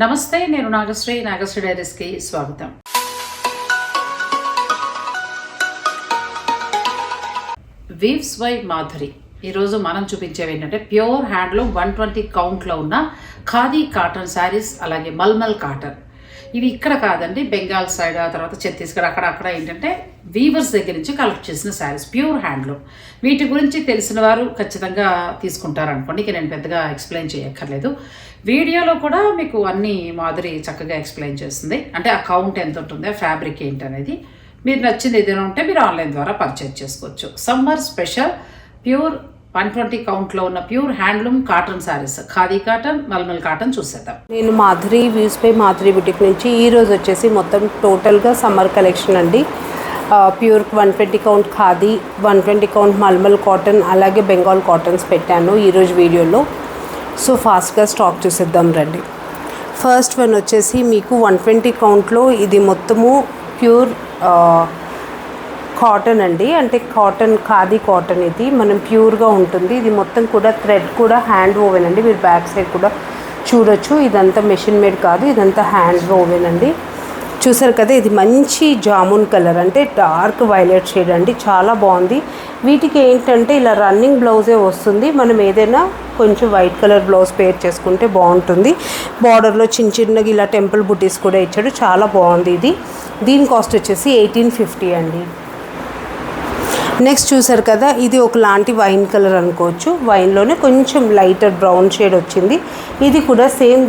నమస్తే నేను నాగశ్రీ. నాగశ్రీ డైరీస్కి స్వాగతం. Weaves by Madhuri. ఈరోజు మనం చూపించేవి ఏంటంటే ప్యూర్ హ్యాండ్లూమ్ వన్ ట్వంటీ కౌంట్లో ఉన్న ఖాదీ కాటన్ శారీస్ అలాగే మల్మల్ కాటన్. ఇవి ఇక్కడ కాదండి బెంగాల్ సైడ్ ఆ తర్వాత ఛత్తీస్గఢ్ అక్కడ అక్కడ ఏంటంటే వీవర్స్ దగ్గర నుంచి కలెక్ట్ చేసిన శారీస్ ప్యూర్ హ్యాండ్లూమ్ వీటి గురించి తెలిసిన వారు ఖచ్చితంగా తీసుకుంటారనుకోండి ఇక నేను పెద్దగా ఎక్స్ప్లెయిన్ చేయక్కర్లేదు. వీడియోలో కూడా మీకు అన్ని మాదిరి చక్కగా ఎక్స్ప్లెయిన్ చేస్తుంది. అంటే ఆ కౌంట్ ఎంత ఉంటుంది ఫ్యాబ్రిక్ ఏంటి అనేది. మీరు నచ్చింది ఏదైనా ఉంటే మీరు ఆన్లైన్ ద్వారా పర్చేజ్ చేసుకోవచ్చు. Summer special pure one twenty కౌంట్లో ఉన్న pure handloom cotton saris. Khadi cotton mulmul cotton చూసేద్దాం. నేను Madhuri weaves by Madhuri boutique నుంచి ఈ రోజు వచ్చేసి మొత్తం టోటల్గా సమ్మర్ కలెక్షన్ అండి. Pure one twenty count khadi one twenty count mulmul cotton అలాగే బెంగాల్ కాటన్స్ పెట్టాను ఈరోజు వీడియోలో. సో ఫాస్ట్గా స్టాక్ చూసేద్దాం రండి. ఫస్ట్ వన్ వచ్చేసి మీకు వన్ ట్వంటీ కౌంట్లో ఇది మొత్తము ప్యూర్ కాటన్ అండి. అంటే కాటన్ ఖాదీ కాటన్ ఇది. మనం ప్యూర్గా ఉంటుంది. ఇది మొత్తం కూడా థ్రెడ్ కూడా హ్యాండ్ ఓవెన్ అండి. మీరు బ్యాక్ సైడ్ కూడా చూడొచ్చు. ఇదంతా మెషిన్ మేడ్ కాదు. ఇదంతా హ్యాండ్ ఓవెన్ అండి. చూసారు కదా ఇది మంచి జామున్ కలర్. అంటే డార్క్ వైలెట్ షేడ్ అండి. చాలా బాగుంది. వీటికి ఏంటంటే ఇలా రన్నింగ్ బ్లౌజే వస్తుంది. మనం ఏదైనా కొంచెం వైట్ కలర్ బ్లౌజ్ పేర్ చేసుకుంటే బాగుంటుంది. బార్డర్లో చిన్న చిన్నగా ఇలా టెంపుల్ బుటీస్ కూడా ఇచ్చాడు. చాలా బాగుంది ఇది. దీని కాస్ట్ వచ్చేసి ఎయిటీన్ ఫిఫ్టీ అండి. నెక్స్ట్ చూసారు కదా ఇది ఒకలాంటి వైన్ కలర్ అనుకోవచ్చు. వైన్లోనే కొంచెం లైటర్ బ్రౌన్ షేడ్ వచ్చింది. ఇది కూడా సేమ్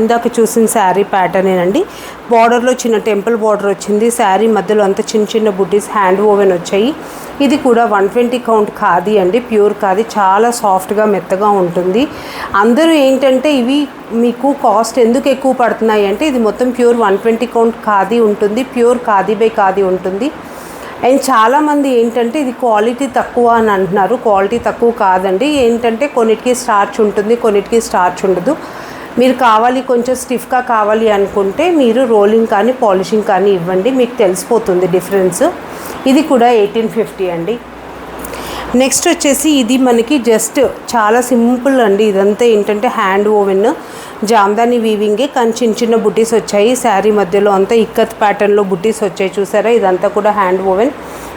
ఇందాక చూసిన శారీ ప్యాటర్నేనండి బార్డర్లో చిన్న టెంపుల్ బార్డర్ వచ్చింది. శారీ మధ్యలో అంతా చిన్న చిన్న బుడ్డీస్ హ్యాండ్ ఓవెన్ వచ్చాయి. ఇది కూడా వన్ ట్వంటీ కౌంట్ ఖాదీ అండి. ప్యూర్ ఖాదీ. చాలా సాఫ్ట్గా మెత్తగా ఉంటుంది. అందరూ ఏంటంటే ఇవి మీకు కాస్ట్ ఎందుకు ఎక్కువ పడుతున్నాయి అంటే ఇది మొత్తం pure one twenty count khadi ఉంటుంది. ప్యూర్ ఖాదీ బై ఖాదీ ఉంటుంది. అండ్ చాలామంది ఏంటంటే ఇది క్వాలిటీ తక్కువ అని అంటున్నారు. క్వాలిటీ తక్కువ కాదండి. ఏంటంటే కొన్నిటికి స్టార్చ్ ఉంటుంది కొన్నిటికి స్టార్చ్ ఉండదు. మీరు కావాలి కొంచెం స్టిఫ్గా కావాలి అనుకుంటే మీరు రోలింగ్ కానీ పాలిషింగ్ కానీ ఇవ్వండి. మీకు తెలిసిపోతుంది డిఫరెన్స్. ఇది కూడా ఎయిటీన్ ఫిఫ్టీ అండి. నెక్స్ట్ వచ్చేసి ఇది మనకి జస్ట్ చాలా సింపుల్ అండి. ఇదంతా ఏంటంటే హ్యాండ్ ఓవెన్. జామ్దాని వీవింగే కానీ చిన్న చిన్న బుటీస్ వచ్చాయి. శారీ మధ్యలో అంతా ఇక్కత్ ప్యాటర్న్లో బుటీస్ వచ్చాయి చూసారా? ఇదంతా కూడా హ్యాండ్ ఓవెన్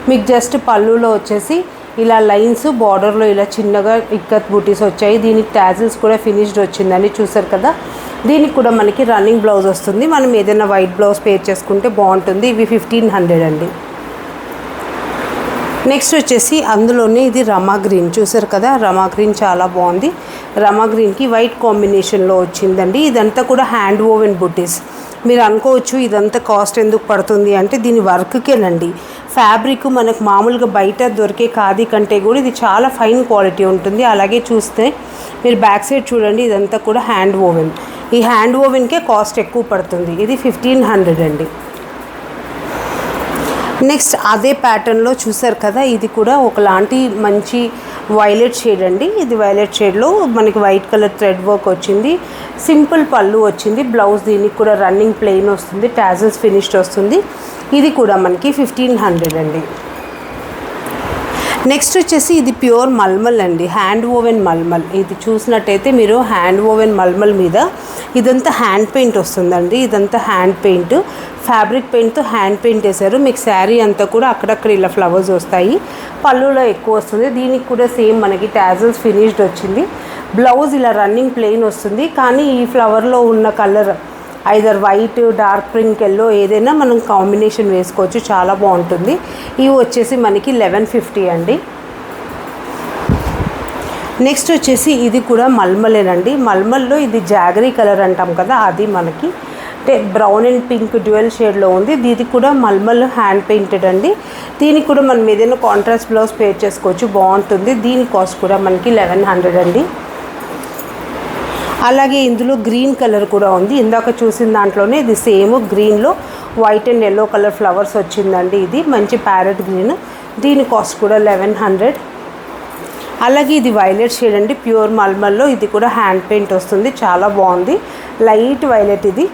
మీకు జస్ట్ పళ్ళులో వచ్చేసి ఇలా లైన్స్ బార్డర్లో ఇలా చిన్నగా ఇక్కత్ బుటీస్ వచ్చాయి. దీనికి టాజిల్స్ కూడా ఫినిష్డ్ వచ్చిందని చూసారు కదా? దీనికి కూడా మనకి రన్నింగ్ బ్లౌజ్ వస్తుంది. మనం ఏదైనా వైట్ బ్లౌజ్ పేర్ చేసుకుంటే బాగుంటుంది. ఇవి ఫిఫ్టీన్ హండ్రెడ్ అండి. నెక్స్ట్ వచ్చేసి అందులోనే ఇది రమా గ్రీన్ చూసారు కదా రమా గ్రీన్ చాలా బాగుంది. రమా గ్రీన్కి వైట్ కాంబినేషన్లో వచ్చిందండి. ఇదంతా కూడా హ్యాండ్ ఓవెన్ బుటీస్ మీరు అనుకోవచ్చు ఇదంతా కాస్ట్ ఎందుకు పడుతుంది అంటే దీని వర్క్కేనండి ఫ్యాబ్రిక్ మనకు మామూలుగా బయట దొరికే ఖాదీ కంటే కూడా ఇది చాలా ఫైన్ క్వాలిటీ ఉంటుంది. అలాగే చూస్తే మీరు బ్యాక్ సైడ్ చూడండి ఇదంతా కూడా హ్యాండ్ ఓవెన్ ఈ హ్యాండ్ ఓవెన్కే కాస్ట్ ఎక్కువ పడుతుంది. ఇది ఫిఫ్టీన్ హండ్రెడ్ అండి. నెక్స్ట్ అదే ప్యాటర్న్లో చూసారు కదా ఇది కూడా ఒకలాంటి మంచి వైలెట్ షేడ్ అండి. ఇది వైలెట్ షేడ్లో మనకి వైట్ కలర్ థ్రెడ్ వర్క్ వచ్చింది. సింపుల్ పళ్ళు వచ్చింది. బ్లౌజ్ దీనికి కూడా రన్నింగ్ ప్లెయిన్ వస్తుంది. టాజల్స్ ఫినిష్డ్ వస్తుంది. ఇది కూడా మనకి ఫిఫ్టీన్ హండ్రెడ్ అండి. నెక్స్ట్ వచ్చేసి ఇది ప్యూర్ మల్మల్ అండి హ్యాండ్ ఓవెన్ మల్మల్. ఇది చూసినట్టయితే మీరు హ్యాండ్ ఓవెన్ మల్మల్ మీద ఇదంతా హ్యాండ్ పెయింట్ వస్తుందండి ఇదంతా హ్యాండ్ పెయింట్ ఫ్యాబ్రిక్ పెయింట్తో హ్యాండ్ పెయింట్ వేశారు మీకు శారీ అంతా కూడా అక్కడక్కడ ఇలా ఫ్లవర్స్ వస్తాయి. పళ్ళులో ఎక్కువ వస్తుంది. దీనికి కూడా సేమ్ మనకి టాజల్స్ ఫినిష్డ్ వచ్చింది. బ్లౌజ్ ఇలా రన్నింగ్ ప్లెయిన్ వస్తుంది. కానీ ఈ ఫ్లవర్లో ఉన్న colour either white dark pink yellow ఏదైనా మనం కాంబినేషన్ వేసుకోవచ్చు. చాలా బాగుంటుంది. ఇవి వచ్చేసి మనకి లెవెన్ ఫిఫ్టీ అండి. నెక్స్ట్ వచ్చేసి ఇది కూడా మల్మలేనండి. మల్మల్లో ఇది జాగరీ కలర్ అంటాం కదా అది మనకి. అంటే బ్రౌన్ అండ్ పింక్ డ్యూయల్ షేడ్లో ఉంది. ఇది కూడా మల్మల్ హ్యాండ్ పెయింటెడ్ అండి. దీనికి కూడా మనం ఏదైనా కాంట్రాస్ట్ బ్లౌజ్ పేర్ చేసుకోవచ్చు. బాగుంటుంది. దీని కాస్ట్ కూడా మనకి లెవెన్ హండ్రెడ్ అండి. అలాగే ఇందులో గ్రీన్ కలర్ కూడా ఉంది. ఇందాక చూసిన దాంట్లోనే ఇది సేమ్ గ్రీన్లో white and yellow colour flowers వచ్చిందండి ఇది. మంచి ప్యారెట్ గ్రీన్. దీని కాస్ట్ కూడా లెవెన్ హండ్రెడ్. అలాగే ఇది వైలెట్ షేడ్ అండి. ప్యూర్ మల్మల్లో ఇది కూడా హ్యాండ్ పెయింట్ వస్తుంది. చాలా బాగుంది. లైట్ వైలెట్ ఇది.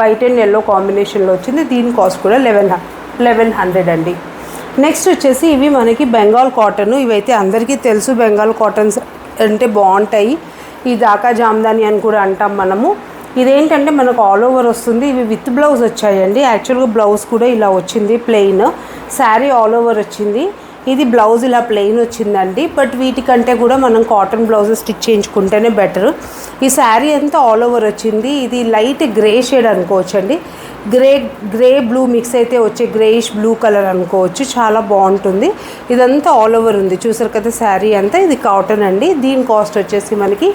వైట్ అండ్ ఎల్లో కాంబినేషన్లో వచ్చింది. దీని కాస్ట్ కూడా లెవెన్ లెవెన్ హండ్రెడ్ అండి. నెక్స్ట్ వచ్చేసి ఇవి మనకి బెంగాల్ కాటన్. ఇవైతే అందరికీ తెలుసు బెంగాల్ కాటన్స్ అంటే బాగుంటాయి. ఈ దాకా జామ్దాని అని కూడా అంటాం మనము. ఇదేంటంటే మనకు ఆల్ ఓవర్ వస్తుంది. ఇవి విత్ బ్లౌజ్ వచ్చాయండి. యాక్చువల్గా బ్లౌజ్ కూడా ఇలా వచ్చింది ప్లెయిన్ శారీ ఆల్ ఓవర్ వచ్చింది. ఇది బ్లౌజ్ ఇలా ప్లెయిన్ వచ్చిందండి బట్ వీటికంటే కూడా మనం కాటన్ బ్లౌజ్ స్టిచ్ చేయించుకుంటేనే బెటర్ ఈ శారీ అంతా ఆల్ ఓవర్ వచ్చింది. ఇది లైట్ గ్రే షేడ్ అనుకోవచ్చండి. గ్రే గ్రే బ్లూ మిక్స్ అయితే వచ్చే గ్రేయిష్ బ్లూ కలర్ అనుకోవచ్చు. చాలా బాగుంటుంది. ఇదంతా ఆల్ ఓవర్ ఉంది. చూసారు కదా శారీ అంతా. ఇది కాటన్ అండి. దీని కాస్ట్ వచ్చేసి మనకి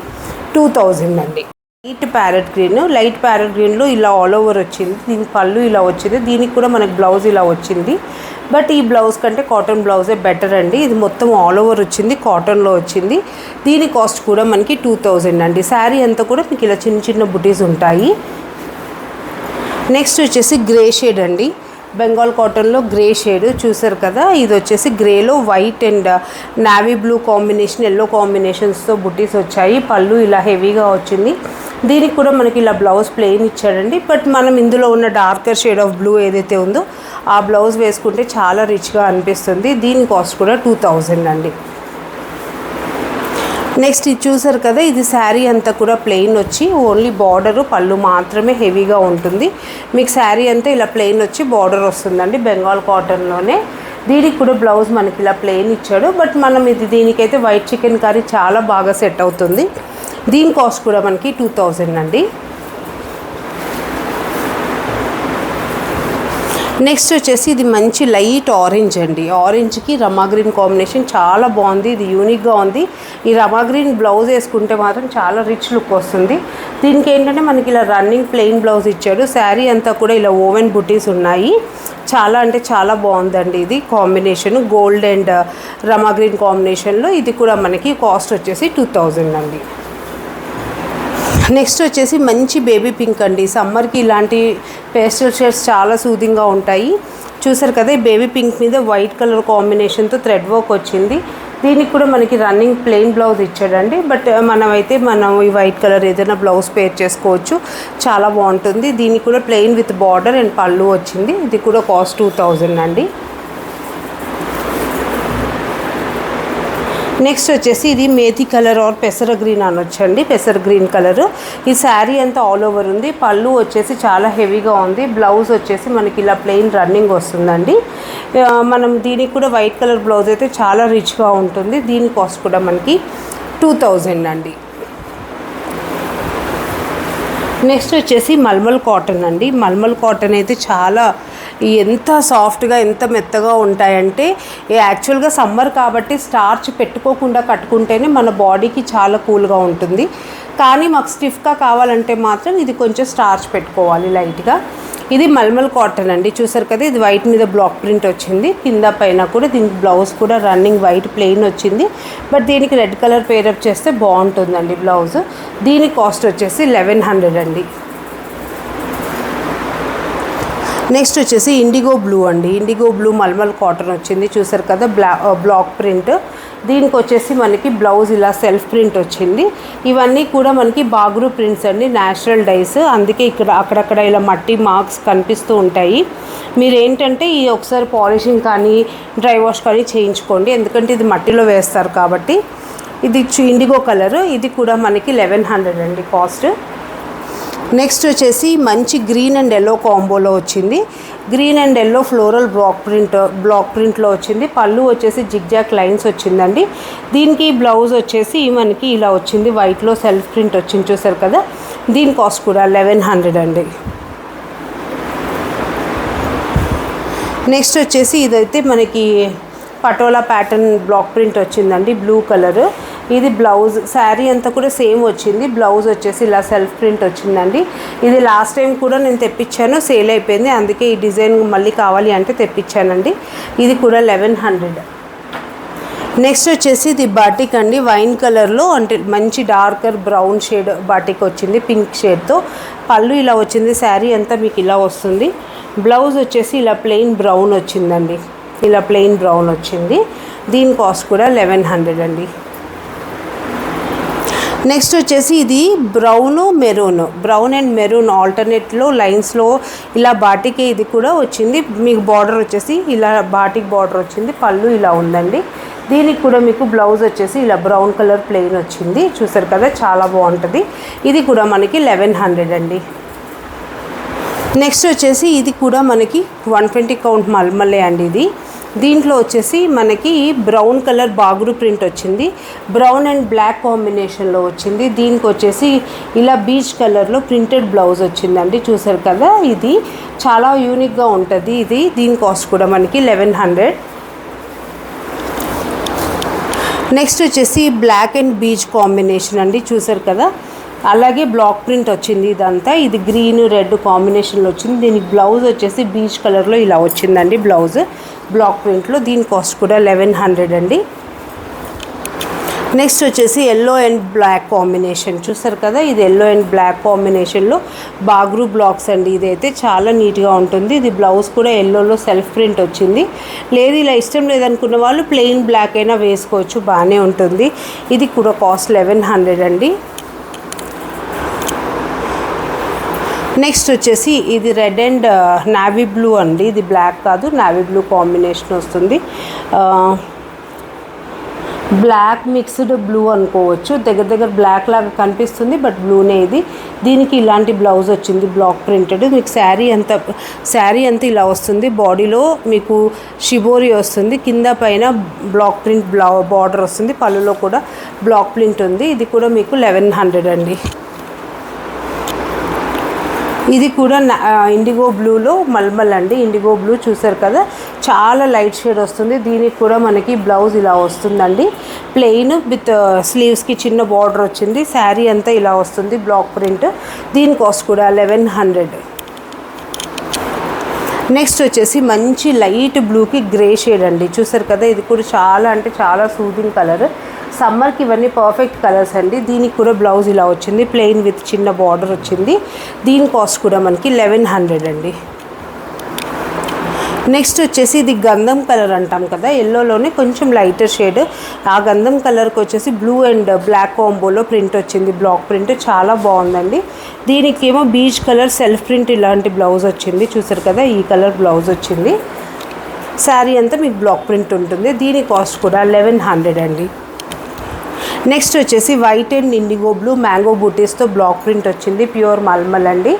టూ థౌజండ్ అండి. Light parrot green light parrot గ్రీన్లో ఇలా ఆల్ ఓవర్ వచ్చింది. దీని పళ్ళు ఇలా వచ్చింది. దీనికి కూడా మనకి బ్లౌజ్ ఇలా వచ్చింది. బట్ ఈ బ్లౌజ్ కంటే కాటన్ బ్లౌజే బెటర్ అండి. ఇది మొత్తం ఆల్ ఓవర్ వచ్చింది కాటన్లో వచ్చింది. దీని కాస్ట్ కూడా మనకి టూ థౌజండ్ అండి. శారీ అంతా కూడా మీకు ఇలా చిన్న చిన్న బుటీస్ ఉంటాయి. నెక్స్ట్ వచ్చేసి గ్రే షేడ్ అండి. బెంగాల్ కాటన్లో గ్రే షేడ్ చూసారు కదా? ఇది వచ్చేసి గ్రేలో white and navy blue combination yellow కాంబినేషన్స్తో బుటీస్ వచ్చాయి. పళ్ళు ఇలా హెవీగా వచ్చింది. దీనికి కూడా మనకి ఇలా బ్లౌజ్ ప్లెయిన్ ఇచ్చాడండి. బట్ మనం ఇందులో ఉన్న డార్కర్ షేడ్ ఆఫ్ బ్లూ ఏదైతే ఉందో ఆ బ్లౌజ్ వేసుకుంటే చాలా రిచ్గా అనిపిస్తుంది. దీని కాస్ట్ కూడా టూ థౌజండ్ అండి. నెక్స్ట్ ఇది చూసారు కదా ఇది శారీ అంతా కూడా ప్లెయిన్ వచ్చి ఓన్లీ బార్డరు పళ్ళు మాత్రమే హెవీగా ఉంటుంది. మీకు శారీ అంతా ఇలా ప్లెయిన్ వచ్చి బార్డర్ వస్తుందండి బెంగాల్ కాటన్లోనే దీనికి కూడా బ్లౌజ్ మనకి ఇలా ప్లెయిన్ ఇచ్చాడు. బట్ మనం ఇది దీనికైతే వైట్ చికెన్ కర్రీ చాలా బాగా సెట్ అవుతుంది. దీని కాస్ట్ కూడా మనకి టూ థౌజండ్ అండి. నెక్స్ట్ వచ్చేసి ఇది మంచి లైట్ ఆరెంజ్ అండి. ఆరెంజ్కి రమా గ్రీన్ కాంబినేషన్ చాలా బాగుంది. ఇది యూనిక్గా ఉంది. ఈ రమా గ్రీన్ బ్లౌజ్ వేసుకుంటే మాత్రం చాలా రిచ్ లుక్ వస్తుంది. దీనికి ఏంటంటే మనకి ఇలా రన్నింగ్ ప్లెయిన్ బ్లౌజ్ ఇచ్చాడు. శారీ అంతా కూడా ఇలా ఓవెన్ బుటీస్ ఉన్నాయి. చాలా అంటే చాలా బాగుందండి ఇది combination. Gold and Rama green కాంబినేషన్లో ఇది కూడా మనకి కాస్ట్ వచ్చేసి టూ థౌజండ్ అండి. నెక్స్ట్ వచ్చేసి మంచి బేబీ పింక్ అండి. సమ్మర్కి ఇలాంటి పేస్టల్ షేడ్స్ చాలా సూదింగ్గా ఉంటాయి. చూసారు కదా ఈ బేబీ పింక్ మీద వైట్ కలర్ కాంబినేషన్తో థ్రెడ్ వర్క్ వచ్చింది. దీనికి కూడా మనకి రన్నింగ్ ప్లెయిన్ బ్లౌజ్ ఇచ్చాడండి. బట్ మనమైతే మనం ఈ వైట్ కలర్ ఏదైనా బ్లౌజ్ పేర్ చేసుకోవచ్చు. చాలా బాగుంటుంది. దీనికి కూడా ప్లెయిన్ విత్ బార్డర్ అండ్ పళ్ళు వచ్చింది. ఇది కూడా కాస్ట్ టూ థౌజండ్ అండి. నెక్స్ట్ వచ్చేసి ఇది మేతి కలర్ ఆర్ పెసర గ్రీన్ అనొచ్చండి. పెసర గ్రీన్ కలర్. ఈ శారీ అంతా ఆల్ ఓవర్ ఉంది. పళ్ళు వచ్చేసి చాలా హెవీగా ఉంది. బ్లౌజ్ వచ్చేసి మనకి ఇలా ప్లెయిన్ రన్నింగ్ వస్తుందండి. మనం దీనికి కూడా వైట్ కలర్ బ్లౌజ్ అయితే చాలా రిచ్గా ఉంటుంది. దీని కాస్ట్ కూడా మనకి టూ థౌజండ్ అండి. నెక్స్ట్ వచ్చేసి మల్మల్ కాటన్ అండి. మల్మల్ కాటన్ అయితే చాలా ఎంత సాఫ్ట్గా ఎంత మెత్తగా ఉంటాయంటే యాక్చువల్గా సమ్మర్ కాబట్టి స్టార్చ్ పెట్టుకోకుండా కట్టుకుంటేనే మన బాడీకి చాలా కూల్గా ఉంటుంది. కానీ మాకు స్టిఫ్గా కావాలంటే మాత్రం ఇది కొంచెం స్టార్చ్ పెట్టుకోవాలి లైట్గా. ఇది మల్మల్ కాటన్ అండి. చూసారు కదా ఇది వైట్ మీద బ్లాక్ ప్రింట్ వచ్చింది. కింద పైన కూడా దీనికి బ్లౌజ్ కూడా రన్నింగ్ వైట్ ప్లెయిన్ వచ్చింది. బట్ దీనికి రెడ్ కలర్ పేరప్ చేస్తే బాగుంటుందండి బ్లౌజ్. దీని కాస్ట్ వచ్చేసి లెవెన్ హండ్రెడ్ అండి. నెక్స్ట్ వచ్చేసి ఇండిగో బ్లూ అండి. ఇండిగో బ్లూ మల్మల్ కాటన్ వచ్చింది. చూసారు కదా బ్లా బ్లాక్ ప్రింట్. దీనికి వచ్చేసి మనకి బ్లౌజ్ ఇలా సెల్ఫ్ ప్రింట్ వచ్చింది. ఇవన్నీ కూడా మనకి బాగ్రూ ప్రింట్స్ అండి న్యాచురల్ డైస్. అందుకే ఇక్కడ అక్కడక్కడ ఇలా మట్టి మార్క్స్ కనిపిస్తూ ఉంటాయి. మీరు ఏంటంటే ఈ ఒకసారి పాలిషింగ్ కానీ డ్రై వాష్ కానీ చేయించుకోండి. ఎందుకంటే ఇది మట్టిలో వేస్తారు కాబట్టి. ఇది ఇండిగో కలర్. ఇది కూడా మనకి లెవెన్ హండ్రెడ్ అండి కాస్ట్. నెక్స్ట్ వచ్చేసి మంచి గ్రీన్ అండ్ ఎల్లో కాంబోలో వచ్చింది. Green and yellow floral block print block ప్రింట్లో వచ్చింది. పళ్ళు వచ్చేసి జిగ్జాక్ లైన్స్ వచ్చిందండి. దీనికి బ్లౌజ్ వచ్చేసి మనకి ఇలా వచ్చింది. వైట్లో సెల్ఫ్ ప్రింట్ వచ్చింది చూసారు కదా? దీని కాస్ట్ కూడా లెవెన్ హండ్రెడ్ అండి. నెక్స్ట్ వచ్చేసి ఇదైతే మనకి పటోలా ప్యాటర్న్ బ్లాక్ ప్రింట్ వచ్చిందండి. బ్లూ కలర్ ఇది బ్లౌజ్ శారీ అంతా కూడా సేమ్ వచ్చింది. బ్లౌజ్ వచ్చేసి ఇలా సెల్ఫ్ ప్రింట్ వచ్చిందండి. ఇది లాస్ట్ టైం కూడా నేను తెప్పించాను సేల్ అయిపోయింది. అందుకే ఈ డిజైన్ మళ్ళీ కావాలి అంటే తెప్పించానండి. ఇది కూడా లెవెన్ హండ్రెడ్. నెక్స్ట్ వచ్చేసి ఇది బాటిక్ అండి. వైన్ కలర్లో అంటే మంచి డార్కర్ బ్రౌన్ షేడ్ బాటిక్ వచ్చింది పింక్ షేడ్తో పళ్ళు ఇలా వచ్చింది శారీ అంతా మీకు ఇలా వస్తుంది. బ్లౌజ్ వచ్చేసి ఇలా ప్లెయిన్ బ్రౌన్ వచ్చిందండి. ఇలా ప్లెయిన్ బ్రౌన్ వచ్చింది. దీని కాస్ట్ కూడా లెవెన్ హండ్రెడ్ అండి. నెక్స్ట్ వచ్చేసి ఇది brown maroon. Brown and maroon ఆల్టర్నేట్లో లైన్స్లో ఇలా బాటికే ఇది కూడా వచ్చింది. మీకు బార్డర్ వచ్చేసి ఇలా బాటిక్ బార్డర్ వచ్చింది. పళ్ళు ఇలా ఉందండి. దీనికి కూడా మీకు బ్లౌజ్ వచ్చేసి ఇలా బ్రౌన్ కలర్ ప్లెయిన్ వచ్చింది. చూసారు కదా చాలా బాగుంటుంది. ఇది కూడా మనకి లెవెన్ హండ్రెడ్ అండి. నెక్స్ట్ వచ్చేసి ఇది కూడా మనకి వన్ ట్వంటీ కౌంట్ మల్మల్లే అండి ఇది. దీంట్లో వచ్చేసి మనకి బ్రౌన్ కలర్ బాగురు ప్రింట్ వచ్చింది. బ్రౌన్ అండ్ బ్లాక్ కాంబినేషన్లో వచ్చింది. దీనికి వచ్చేసి ఇలా బీచ్ కలర్లో ప్రింటెడ్ బ్లౌజ్ వచ్చిందండి. చూసారు కదా ఇది. చాలా యూనిక్గా ఉంటుంది ఇది. దీని కాస్ట్ కూడా మనకి లెవెన్ హండ్రెడ్. నెక్స్ట్ వచ్చేసి బ్లాక్ అండ్ బీచ్ కాంబినేషన్ అండి. చూసారు కదా? అలాగే బ్లాక్ ప్రింట్ వచ్చింది ఇదంతా. ఇది గ్రీన్ రెడ్ కాంబినేషన్లో వచ్చింది. దీనికి బ్లౌజ్ వచ్చేసి బీచ్ కలర్లో ఇలా వచ్చిందండి బ్లౌజ్. బ్లాక్ ప్రింట్లో దీని కాస్ట్ కూడా లెవెన్ హండ్రెడ్ అండి. నెక్స్ట్ వచ్చేసి ఎల్లో అండ్ బ్లాక్ కాంబినేషన్. చూసారు కదా ఇది ఎల్లో అండ్ బ్లాక్ కాంబినేషన్లో బాగ్రూ బ్లాక్స్ అండి. ఇదైతే చాలా నీట్గా ఉంటుంది. ఇది బ్లౌజ్ కూడా ఎల్లోలో సెల్ఫ్ ప్రింట్ వచ్చింది. లేదు ఇలా ఇష్టం లేదనుకున్న వాళ్ళు ప్లెయిన్ బ్లాక్ అయినా వేసుకోవచ్చు. బాగానే ఉంటుంది. ఇది కూడా కాస్ట్ లెవెన్ హండ్రెడ్ అండి. నెక్స్ట్ వచ్చేసి ఇది రెడ్ అండ్ నావీ బ్లూ అండి. ఇది బ్లాక్ కాదు నావీ బ్లూ కాంబినేషన్ వస్తుంది. బ్లాక్ మిక్స్డ్ బ్లూ అనుకోవచ్చు. దగ్గర దగ్గర బ్లాక్ లాగా కనిపిస్తుంది బట్ బ్లూనే ఇది. దీనికి ఇలాంటి బ్లౌజ్ వచ్చింది బ్లాక్ ప్రింటెడ్. మీకు శారీ అంత శారీ అంతా ఇలా వస్తుంది. బాడీలో మీకు షిబోరి వస్తుంది కింద పైన బ్లాక్ ప్రింట్ బ్లౌ బార్డర్ వస్తుంది. పళ్ళులో కూడా బ్లాక్ ప్రింట్ ఉంది. ఇది కూడా మీకు లెవెన్ హండ్రెడ్ అండి. ఇది కూడా నా- ఇండిగో బ్లూలో మల్మల్ అండి. ఇండిగో బ్లూ చూసారు కదా? చాలా లైట్ షేడ్ వస్తుంది. దీనికి కూడా మనకి బ్లౌజ్ ఇలా వస్తుందండి. ప్లెయిన్ విత్ స్లీవ్స్కి చిన్న బార్డర్ వచ్చింది. శారీ అంతా ఇలా వస్తుంది బ్లాక్ ప్రింట్ దీని కాస్ట్ కూడా లెవెన్ హండ్రెడ్ నెక్స్ట్ వచ్చేసి మంచి లైట్ బ్లూకి గ్రే షేడ్ అండి. చూసారు కదా? ఇది కూడా చాలా అంటే చాలా సూదింగ్ కలర్ సమ్మర్కి ఇవన్నీ పర్ఫెక్ట్ కలర్స్ అండి. దీనికి కూడా బ్లౌజ్ ఇలా వచ్చింది. ప్లెయిన్ విత్ చిన్న బార్డర్ వచ్చింది. దీని కాస్ట్ కూడా మనకి లెవెన్ హండ్రెడ్ అండి. నెక్స్ట్ వచ్చేసి ఇది గంధం కలర్ అంటాం కదా. ఎల్లోలోనే కొంచెం లైటర్ షేడ్ ఆ గంధం కలర్కి వచ్చేసి బ్లూ అండ్ బ్లాక్ కాంబోలో ప్రింట్ వచ్చింది. బ్లాక్ ప్రింట్ చాలా బాగుందండి. దీనికి ఏమో బీచ్ కలర్ సెల్ఫ్ ప్రింట్ ఇలాంటి బ్లౌజ్ వచ్చింది. చూసారు కదా ఈ కలర్ బ్లౌజ్ వచ్చింది. శారీ అంతా మీకు బ్లాక్ ప్రింట్ ఉంటుంది. దీని కాస్ట్ కూడా లెవెన్ హండ్రెడ్ అండి. నెక్స్ట్ వచ్చేసి white and indigo blue mango బూటీస్తో block print వచ్చింది ప్యూర్ మల్మల్ అండి.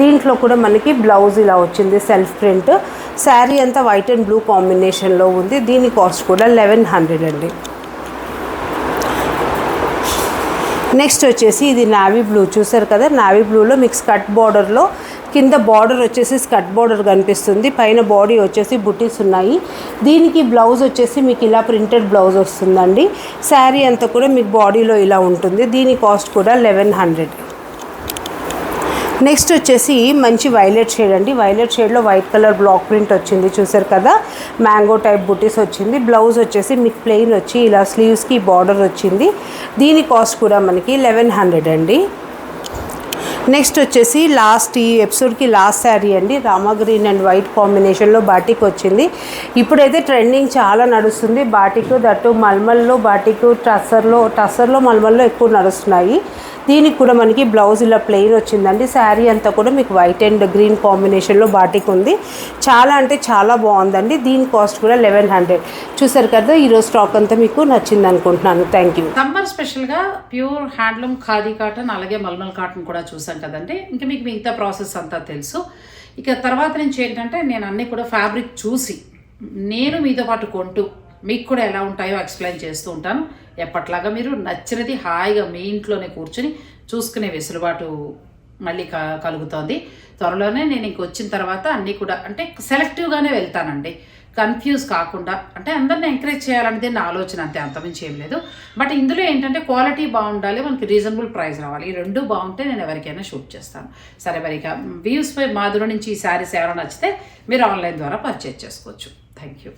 దీంట్లో కూడా మనకి బ్లౌజ్ ఇలా వచ్చింది సెల్ఫ్ ప్రింట్. శారీ అంతా వైట్ అండ్ బ్లూ కాంబినేషన్లో ఉంది దీని కాస్ట్ కూడా లెవెన్ హండ్రెడ్ అండి. నెక్స్ట్ వచ్చేసి ఇది నావీ బ్లూ చూసారు కదా నావీ బ్లూలో మీకు కట్ బార్డర్లో కింద బార్డర్ వచ్చేసి స్కట్ బార్డర్ కనిపిస్తుంది. పైన బాడీ వచ్చేసి బుటీస్ ఉన్నాయి. దీనికి బ్లౌజ్ వచ్చేసి మీకు ఇలా ప్రింటెడ్ బ్లౌజ్ వస్తుందండి. శారీ అంతా కూడా మీకు బాడీలో ఇలా ఉంటుంది. దీని కాస్ట్ కూడా లెవెన్ హండ్రెడ్. నెక్స్ట్ వచ్చేసి మంచి వైలెట్ షేడ్ అండి. వైలెట్ షేడ్లో వైట్ కలర్ బ్లాక్ ప్రింట్ వచ్చింది చూసారు కదా. మ్యాంగో టైప్ బుటీస్ వచ్చింది. బ్లౌజ్ వచ్చేసి మీకు ప్లెయిన్ వచ్చి ఇలా స్లీవ్స్కి బార్డర్ వచ్చింది. దీని కాస్ట్ కూడా మనకి లెవెన్ హండ్రెడ్ అండి. నెక్స్ట్ వచ్చేసి లాస్ట్ ఈ ఎపిసోడ్కి లాస్ట్ శారీ అండి. రామా గ్రీన్ అండ్ వైట్ కాంబినేషన్లో బాటిక్ వచ్చింది. ఇప్పుడైతే ట్రెండింగ్ చాలా నడుస్తుంది. బాటిక్ దట్టు మల్మల్లో బాటిక్ టస్సర్లో టస్సర్లో మల్మల్లో ఎక్కువ నడుస్తున్నాయి. దీనికి కూడా మనకి బ్లౌజ్ ఇలా ప్లెయిన్ వచ్చిందండి. శారీ అంతా కూడా మీకు వైట్ అండ్ గ్రీన్ కాంబినేషన్లో బాటిక్ ఉంది. చాలా అంటే చాలా బాగుందండి. దీని కాస్ట్ కూడా లెవెన్ హండ్రెడ్ చూసారు కదా ఈరోజు స్టాక్ అంతా మీకు నచ్చింది అనుకుంటున్నాను. థ్యాంక్ యూ సమ్మర్ స్పెషల్గా ప్యూర్ హ్యాండ్లూమ్ ఖాదీ కాటన్ అలాగే మల్మల్ కాటన్ కూడా చూసారు కదండి ఇంకా మీకు మిగతా ప్రాసెస్ అంతా తెలుసు. ఇక తర్వాత నుంచి ఏంటంటే నేను అన్నీ కూడా ఫ్యాబ్రిక్ చూసి నేను మీతో పాటు కొంటూ మీకు కూడా ఎలా ఉంటాయో ఎక్స్ప్లెయిన్ చేస్తూ ఉంటాను. ఎప్పట్లాగా మీరు నచ్చినది హాయిగా మీ ఇంట్లోనే కూర్చుని చూసుకునే వెసులుబాటు మళ్ళీ క కలుగుతోంది. త్వరలోనే నేను ఇంక వచ్చిన తర్వాత అన్నీ కూడా అంటే సెలెక్టివ్గానే వెళ్తానండి. కన్ఫ్యూజ్ కాకుండా అంటే అందరిని ఎంకరేజ్ చేయాలనేది నా ఆలోచన అంతే అంతమించి ఏం లేదు. బట్ ఇందులో ఏంటంటే క్వాలిటీ బాగుండాలి మనకి రీజనబుల్ ప్రైస్ రావాలి. ఈ రెండు బాగుంటే నేను ఎవరికైనా షూట్ చేస్తాను. సరే మరి ఇక వ్యూస్ పై మాధుర నుంచి ఈ శారీస్ ఎవరైనా నచ్చితే మీరు ఆన్లైన్ ద్వారా పర్చేజ్ చేసుకోవచ్చు. Thank you